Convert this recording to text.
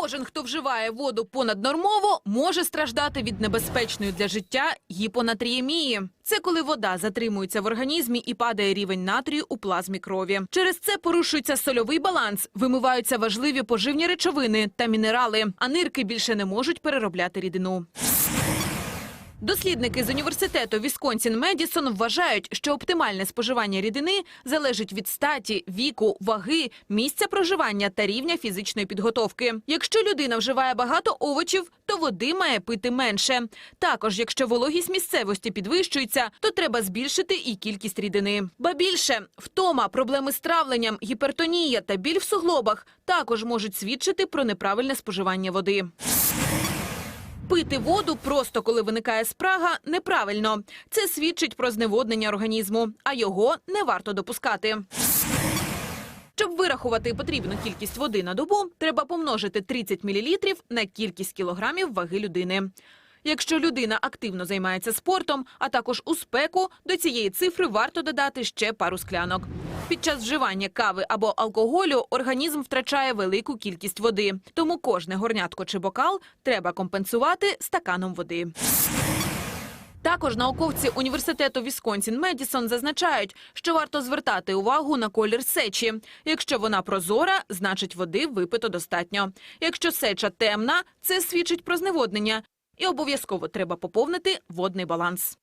Кожен, хто вживає воду понаднормово, може страждати від небезпечної для життя гіпонатріємії. Це коли вода затримується в організмі і падає рівень натрію у плазмі крові. Через це порушується сольовий баланс, вимиваються важливі поживні речовини та мінерали, а нирки більше не можуть переробляти рідину. Дослідники з університету Вісконсін Медісон вважають, що оптимальне споживання рідини залежить від статі, віку, ваги, місця проживання та рівня фізичної підготовки. Якщо людина вживає багато овочів, то води має пити менше. Також, якщо вологість місцевості підвищується, то треба збільшити і кількість рідини. Ба більше втома, проблеми з травленням, гіпертонія та біль в суглобах також можуть свідчити про неправильне споживання води. Пити воду просто коли виникає спрага неправильно. Це свідчить про зневоднення організму, а його не варто допускати. Щоб вирахувати потрібну кількість води на добу, треба помножити 30 мл на кількість кілограмів ваги людини. Якщо людина активно займається спортом, а також у спеку, до цієї цифри варто додати ще пару склянок. Під час вживання кави або алкоголю організм втрачає велику кількість води, тому кожне горнятко чи бокал треба компенсувати стаканом води. Також науковці університету Вісконсін Медісон зазначають, що варто звертати увагу на колір сечі. Якщо вона прозора, значить води випито достатньо. Якщо сеча темна, це свідчить про зневоднення. І обов'язково треба поповнити водний баланс.